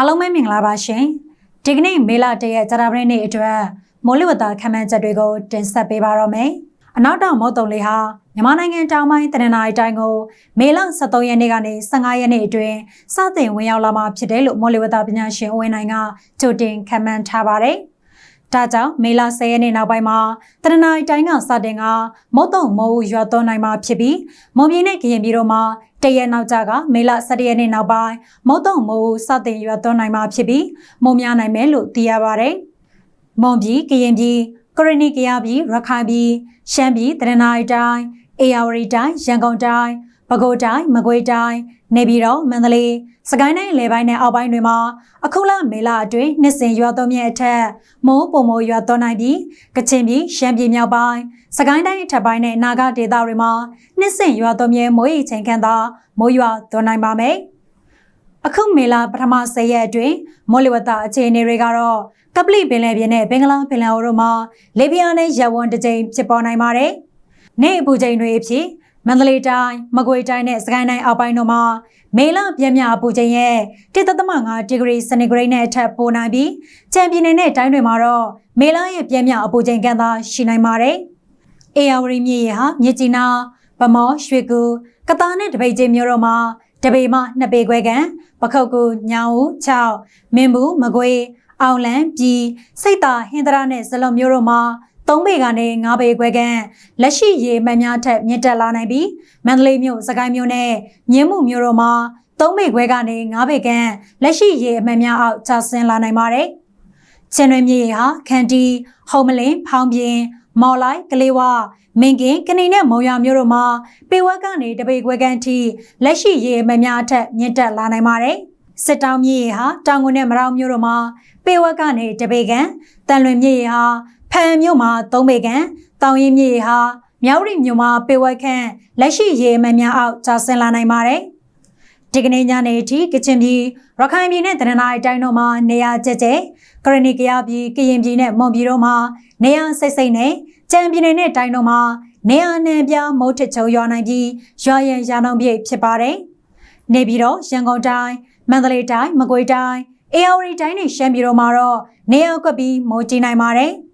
အားလုံးပဲမင်္ဂလာပါရှင်ဒီကနေ့မေလတရက်ကြာတာပရိနေ့အတွက်မိုးလေဝသခန့်မှန်းချက်တွေကိုတင်ဆက်ပေးပါတော့မယ်အနောက်တောင်မုတ်တုံလေးဟာမြန်မာနိုင်ငံတောင်ပိုင်းတနင်္လာရီတိုင်းကိုမေလ23ရက်နေ့ကနေ15ရက်နေ့အတွင်းစတင်ဝင်ရောက်လာမှာဖြစ်တယ်လို့မိုးလေဝသပညာရှင်ဦးဝင်းနိုင်ကကြိုတင်ခန့်မှန်းထားပါတယ် ဒါကြောင့်မေလ10ရက်နေ့နောက်ပိုင်းမှာတရနိုင်းတိုင်းကစတင်ကမုတ်တုံမိုးရွာသွန်းနိုင်မှာဖြစ်ပြီးမွန်ပြည်နဲ့ကရင်ပြည်တို့မှာတရက်နောက်ကြကမေလ17ရက်နေ့နောက်ပိုင်းမုတ်တုံမိုးစတင်ရွာသွန်းနိုင်မှာဖြစ်ပြီးမုံများနိုင်မယ်လို့သိရပါတယ်။မွန်ပြည်ကရင်ပြည်ကရဏီကရပြည်ရခိုင်ပြည်ရှမ်းပြည်တရနိုင်းတိုင်းအေရဝတီတိုင်းရန်ကုန်တိုင်းပဲခူးတိုင်းမကွေးတိုင်း နေပြည်တော်မန္တလေးစကိုင်းတိုင်းလေပိုင်းနဲ့အောက်ပိုင်းတွေမှာအခုလမေလအတွင်းနှစ်စဉ်ရွာသွန်းမြဲအထက်မိုးပုံမိုးရွာသွန်းနိုင်ပြီးကချင်ပြည်ရှမ်းပြည်မြောက်ပိုင်းစကိုင်းတိုင်းအထက်ပိုင်းနဲ့နာဂဒေသတွေမှာနှစ်စဉ်ရွာသွန်းမြဲမိုးရေချိန်ခန့်သာမိုးရွာသွန်းနိုင်ပါမယ်အခုမေလပထမ10ရက်အတွင်းမိုးလေဝသအခြေအနေတွေကတော့ကပလီပင်လယ်ပြင်နဲ့ဘင်္ဂလားပင်လယ်အော်တို့မှာလေပြင်းနဲ့ရပ်ဝန်းတစ်ကြိမ်ဖြစ်ပေါ်နိုင်ပါတယ်။နေ့အပူချိန်တွေအဖြစ် မန္တလေးတိုင်းမကွေးတိုင်းနဲ့စကိုင်းတိုင်းအောက်ပိုင်းတို့မှာမေလပြင်းပြအပူချိန်ရဲ့1.5ဒီဂရီစင်တီဂရိတ်နဲ့အထက်ပိုနိုင်ပြီးချန်ပီယံနဲ့တိုင်းတွေမှာတော့မေလရဲ့ပြင်းပြအပူချိန်ကန့်သာရှိနိုင်ပါတယ်။အေယာဝတီမြစ်ရဟာမြစ်ကြီးနားဗမောရွှေကူကတားနဲ့တပိတ်ချင်းမြို့တို့မှာတပေမှနှစ်ပေခွဲကန်ပခုတ်ကူညောင်ဦး6မင်းဘူးမကွေးအောင်လန်းပြည်စိတ်သာဟင်္ဒရာနဲ့ဇလုံမျိုးတို့မှာ 3ပေကနေ9ပေခွဲခန့်လက်ရှိရေမှန်များထက်မြင့်တက်လာနိုင်ပြီးမန္တလေးမြို့စကိုင်းမြို့နဲ့မြင်းမှုမြို့တို့မှာ3ပေခွဲကနေ9ပေခန့်လက်ရှိရေအမှန်များအောက်ကျဆင်းလာနိုင်ပါတယ်။ချင်းရွေမြေဟာခန်တီဟုံမလင်းဖောင်းပြင်းမော်လိုက်ကလေးဝမင်ကင်ကနေနဲ့မုံရမျိုးတို့မှာပေဝက်ကနေတပေခွဲခန့်ထိလက်ရှိရေအမှန်များထက်မြင့်တက်လာနိုင်ပါတယ်။စစ်တောင်းမြေဟာတောင်ငွေနဲ့မရောင်မျိုးတို့မှာပေဝက်ကနေတပေကန်တန်လွင်မြေဟာ ဖန်မြို့မှာ3ပေကန်တောင်ရင်မြေဟာမြောက်ရီမြို့မှာပေဝက်ခန့်လက်ရှိရေမှန်များအောက်ကျဆင်းလာနိုင်ပါတယ်။ဒီကနေ့ညနေအထိကချင်ပြည်ရခိုင်ပြည်နဲ့တနင်္လာရီတိုင်းတို့မှာနေရာကျကျကရဏီကရပြည်ကရင်ပြည်နဲ့မွန်ပြည်တို့မှာနေရာစိတ်စိတ်နဲ့ကြံပြည်နယ်နဲ့တိုင်းတို့မှာနေရာနှံပြမုတ်ထချုံရွာနိုင်ပြီးရွာရန်ရာနှုံပြည့်ဖြစ်ပါတယ်။နေပြည်တော်ရန်ကုန်တိုင်းမန္တလေးတိုင်းမကွေးတိုင်းအေယာဝတီတိုင်းနဲ့ရှမ်းပြည်တို့မှာတော့နေရာကွက်ပြီးမိုးကြီးနိုင်ပါတယ်။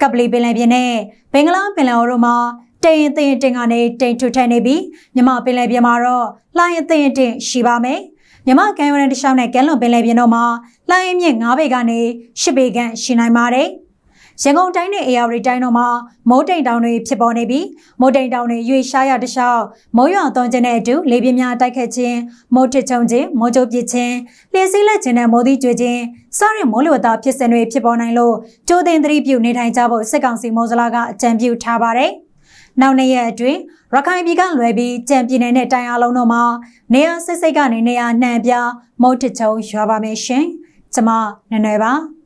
ကပလီပင်လယ်ပြင်နဲ့ဘင်္ဂလားပင်လယ်အော်တို့မှာတိမ်အသိတင်ကနေတိမ်ထွထနေပြီးမြမပင်လယ်ပြင်မှာတော့လှိုင်းအသိတင်ရှိပါမယ်။မြမကံရန်တခြားနဲ့ကဲလွန်ပင်လယ်ပြင်တို့မှာလှိုင်းအမြင့်9ပေကနေ10ပေခန့်ရှိနိုင်ပါတယ်။ ရန်ကုန်တိုင်းနဲ့အေရဝတီတိုင်းတို့မှာမိုးတိမ်တောင်တွေဖြစ်ပေါ်နေပြီးမိုးတိမ်တောင်တွေရွေရှားရတခြားမိုးရွာသွန်းခြင်းနဲ့အတူလေပြင်းများတိုက်ခတ်ခြင်းမိုးထစ်ချုံခြင်းမိုးကြိုးပစ်ခြင်းလျှက်စီးလက်ခြင်းနဲ့မိုးသီးကျွေခြင်းစတဲ့မိုးလေဝသဖြစ်စဉ်တွေဖြစ်ပေါ်နိုင်လို့ကြိုးတင်သတိပြုနေထိုင်ကြဖို့စစ်ကောင်စီမိုးစလာကအကြံပြုထားပါတယ်။နောက်နေ့ရက်အတွင်းရခိုင်ပြည်ကလွယ်ပြီးကြံပြည်နယ်နဲ့တိုင်းအားလုံးတို့မှာနေရာစစ်စိတ်ကနေနေရာနှံပြမိုးထစ်ချုံရွာပါမယ်ရှင်။ကျမနွယ်နွယ်ပါ။